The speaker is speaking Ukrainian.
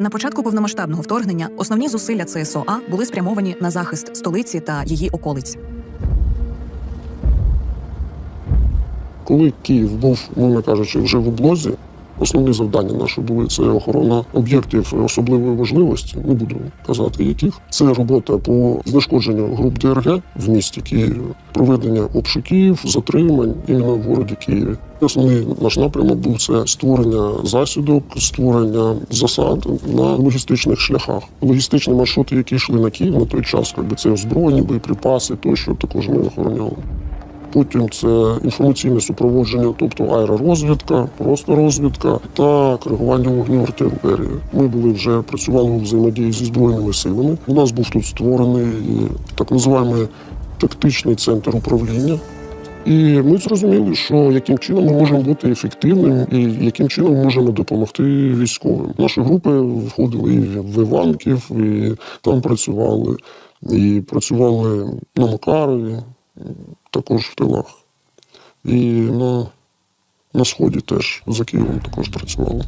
На початку повномасштабного вторгнення основні зусилля ЦСОА були спрямовані на захист столиці та її околиць. Коли Київ був, мовно кажучи, вже в облозі, основні завдання наші були це охорона об'єктів особливої важливості, не буду казати яких. Це робота по знешкодженню груп ДРГ в місті Києві, проведення обшуків, затримань іменно в городі Києві. Основний наш напрямок був це створення засідок, створення засад на логістичних шляхах. Логістичні маршрути, які йшли на Київ на той час, якби це озброєння, боєприпаси, тощо також ми охороняли. Потім це інформаційне супроводження, тобто аеророзвідка, просто розвідка та коригування вогню артилерії. Ми були вже працювали у взаємодії зі збройними силами. У нас був тут створений так називаємо тактичний центр управління. І ми зрозуміли, що яким чином ми можемо бути ефективним і яким чином ми можемо допомогти військовим. Наші групи входили і в Іванків, і там працювали, і працювали на Макарові, також в тилах. І на, на сході теж за Києвом також працювали.